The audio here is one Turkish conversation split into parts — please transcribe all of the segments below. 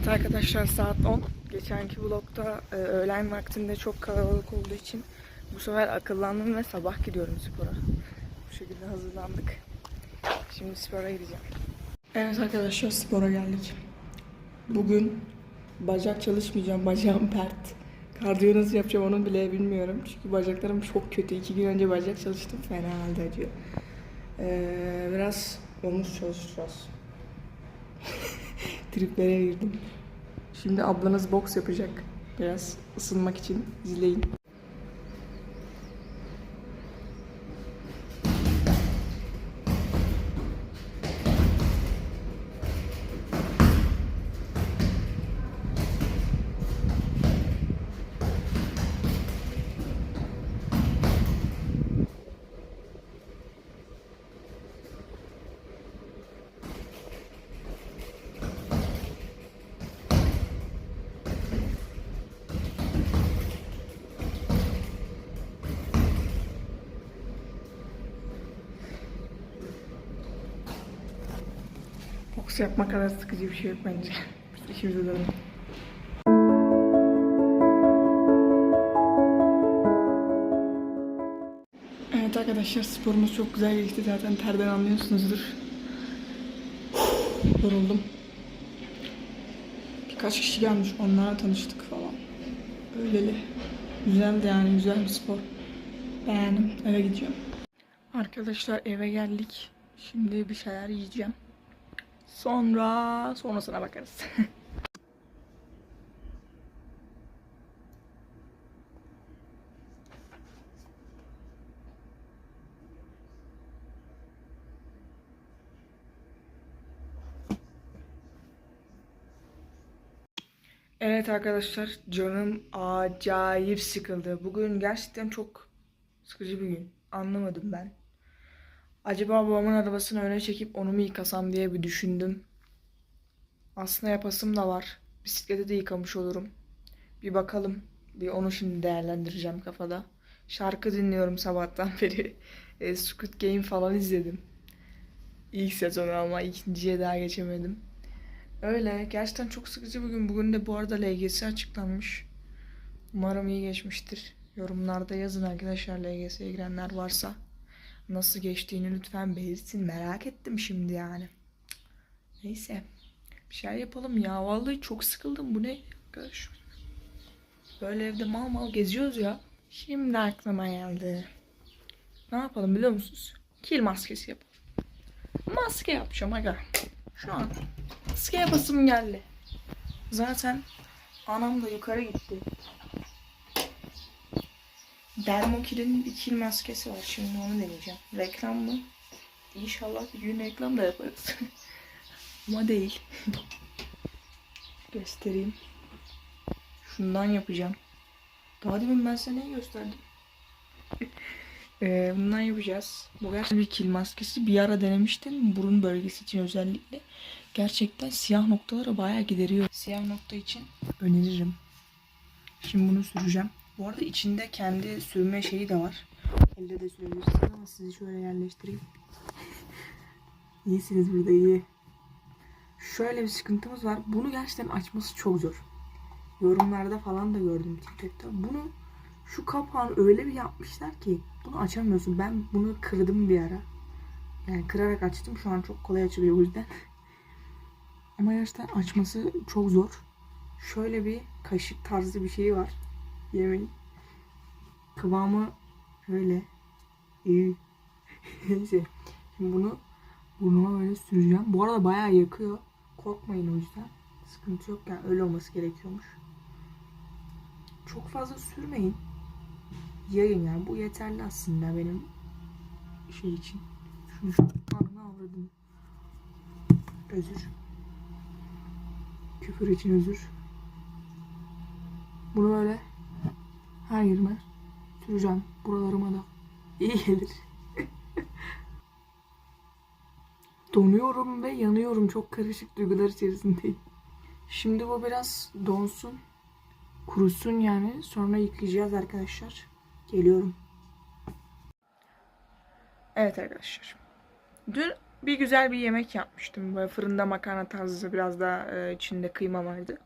Evet arkadaşlar saat 10. Geçenki vlogda e, öğlen vaktinde çok kalabalık olduğu için bu sefer akıllandım ve sabah gidiyorum spora. Bu şekilde hazırlandık. Şimdi spora gideceğim. Evet arkadaşlar spora geldik. Bugün bacak çalışmayacağım. Bacağım pert. Kardiyo nasıl yapacağım onu bile bilmiyorum. Çünkü bacaklarım çok kötü. İki gün önce bacak çalıştım. Fena halde acıyor. Ee, biraz omuz çalışacağız. Triplere girdim. Şimdi ablanız boks yapacak. Biraz ısınmak için izleyin. Boks yapmak kadar sıkıcı bir şey yok bence. Biz dönelim. Evet arkadaşlar sporumuz çok güzel geçti zaten terden anlıyorsunuzdur. Yoruldum. Birkaç kişi gelmiş onlarla tanıştık falan. Öyleli. Güzeldi yani güzel bir spor. Beğendim eve gideceğim. Arkadaşlar eve geldik. Şimdi bir şeyler yiyeceğim. Sonra sonrasına bakarız. Evet arkadaşlar canım acayip sıkıldı. Bugün gerçekten çok sıkıcı bir gün. Anlamadım ben. Acaba babamın arabasını öne çekip onu mu yıkasam diye bir düşündüm. Aslında yapasım da var. Bisikleti de yıkamış olurum. Bir bakalım. Bir onu şimdi değerlendireceğim kafada. Şarkı dinliyorum sabahtan beri. E, Squid Game falan izledim. İlk sezonu ama ikinciye daha geçemedim. Öyle. Gerçekten çok sıkıcı bugün. Bugün de bu arada LGS açıklanmış. Umarım iyi geçmiştir. Yorumlarda yazın arkadaşlar LGS'ye girenler varsa. Nasıl geçtiğini lütfen belirtin. Merak ettim şimdi yani. Neyse. Bir şey yapalım ya. Vallahi çok sıkıldım. Bu ne? Arkadaş. Böyle evde mal mal geziyoruz ya. Şimdi aklıma geldi. Ne yapalım biliyor musunuz? Kil maskesi yapalım. Maske yapacağım aga. Şu an maske yapasım geldi. Zaten anam da yukarı gitti. Dermokil'in bir kil maskesi var. Şimdi onu deneyeceğim. Reklam mı? İnşallah bir gün reklam da yaparız. Ama değil. Göstereyim. Şundan yapacağım. Daha demin ben sana neyi gösterdim? Ee, bundan yapacağız. Bu gerçekten bir kil maskesi. Bir ara denemiştim. Burun bölgesi için özellikle. Gerçekten siyah noktaları bayağı gideriyor. Siyah nokta için öneririm. Şimdi bunu süreceğim. Bu arada içinde kendi sürme şeyi de var. Elle de sürebilirsiniz ama sizi şöyle yerleştireyim. İyisiniz burada iyi. Şöyle bir sıkıntımız var. Bunu gerçekten açması çok zor. Yorumlarda falan da gördüm TikTok'ta. Bunu şu kapağını öyle bir yapmışlar ki bunu açamıyorsun. Ben bunu kırdım bir ara. Yani kırarak açtım. Şu an çok kolay açılıyor o yüzden. Ama gerçekten açması çok zor. Şöyle bir kaşık tarzı bir şey var. Yemin. Kıvamı böyle. İyi. Neyse. Şimdi bunu burnuma böyle süreceğim. Bu arada bayağı yakıyor. Korkmayın o yüzden. Sıkıntı yok yani öyle olması gerekiyormuş. Çok fazla sürmeyin. Yayın yani. Bu yeterli aslında benim şey için. Şunu şu anına avradım. Özür. Küfür için özür. Bunu böyle her yerime süreceğim. Buralarıma da iyi gelir. Donuyorum ve yanıyorum. Çok karışık duygular içerisindeyim. Şimdi bu biraz donsun. Kurusun yani. Sonra yıkayacağız arkadaşlar. Geliyorum. Evet arkadaşlar. Dün bir güzel bir yemek yapmıştım. Böyle fırında makarna tarzı biraz da e, içinde kıyma vardı.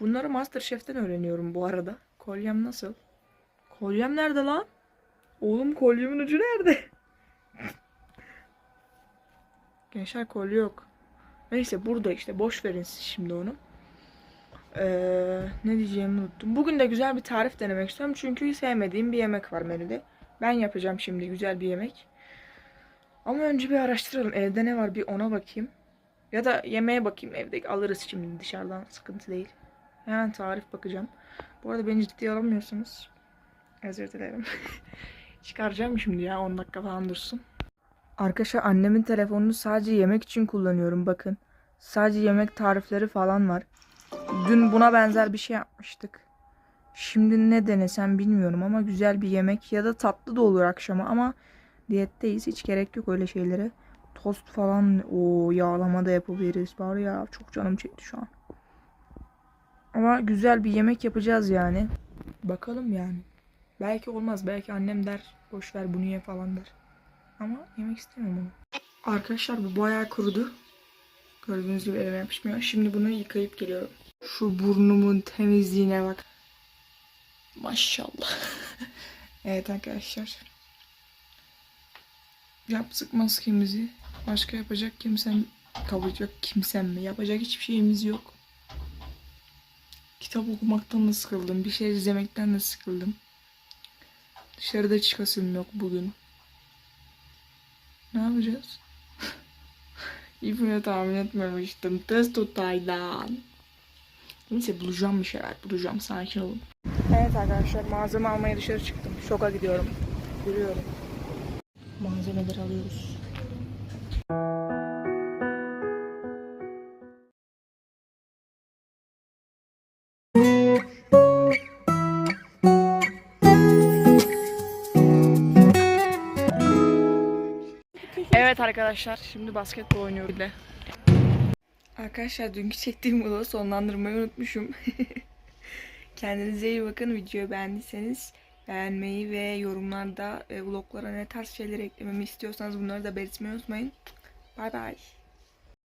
Bunları Masterchef'ten öğreniyorum bu arada. Kolyem nasıl? Kolyem nerede lan? Oğlum kolyemin ucu nerede? Gençler kolye yok. Neyse burada işte boş verin siz şimdi onu. Ee, ne diyeceğimi unuttum. Bugün de güzel bir tarif denemek istiyorum. Çünkü sevmediğim bir yemek var menüde. Ben yapacağım şimdi güzel bir yemek. Ama önce bir araştıralım. Evde ne var bir ona bakayım. Ya da yemeğe bakayım. Evde alırız şimdi dışarıdan. Sıkıntı değil. Hemen tarif bakacağım. Bu arada beni ciddiye alamıyorsunuz. Özür dilerim. Çıkaracağım şimdi ya 10 dakika falan dursun. Arkadaşlar annemin telefonunu sadece yemek için kullanıyorum bakın. Sadece yemek tarifleri falan var. Dün buna benzer bir şey yapmıştık. Şimdi ne denesem bilmiyorum ama güzel bir yemek ya da tatlı da olur akşama ama diyetteyiz hiç gerek yok öyle şeylere. Tost falan o yağlama da yapabiliriz var ya çok canım çekti şu an. Ama güzel bir yemek yapacağız yani. Bakalım yani. Belki olmaz. Belki annem der boş ver bunu ye falan der. Ama yemek istemiyorum onu. Arkadaşlar bu bayağı kurudu. Gördüğünüz gibi elime yapışmıyor. Şimdi bunu yıkayıp geliyorum. Şu burnumun temizliğine bak. Maşallah. evet arkadaşlar. Yaptık maskemizi. Başka yapacak kimsem kalacak kimsem mi? Yapacak hiçbir şeyimiz yok. Kitap okumaktan da sıkıldım. Bir şey izlemekten de sıkıldım. Dışarıda çıkasım yok bugün. Ne yapacağız? Bunu tahmin etmemiştim. Test Taylan. Neyse bulacağım bir şeyler. Bulacağım. Sakin olun. Evet arkadaşlar malzeme almaya dışarı çıktım. Şoka gidiyorum. Yürüyorum. Malzemeleri alıyoruz. Evet arkadaşlar şimdi basketbol oynuyoruz bile. Arkadaşlar dünkü çektiğim vlogu sonlandırmayı unutmuşum. Kendinize iyi bakın. Videoyu beğendiyseniz beğenmeyi ve yorumlarda e, vloglara ne tarz şeyler eklememi istiyorsanız bunları da belirtmeyi unutmayın. Bay bay.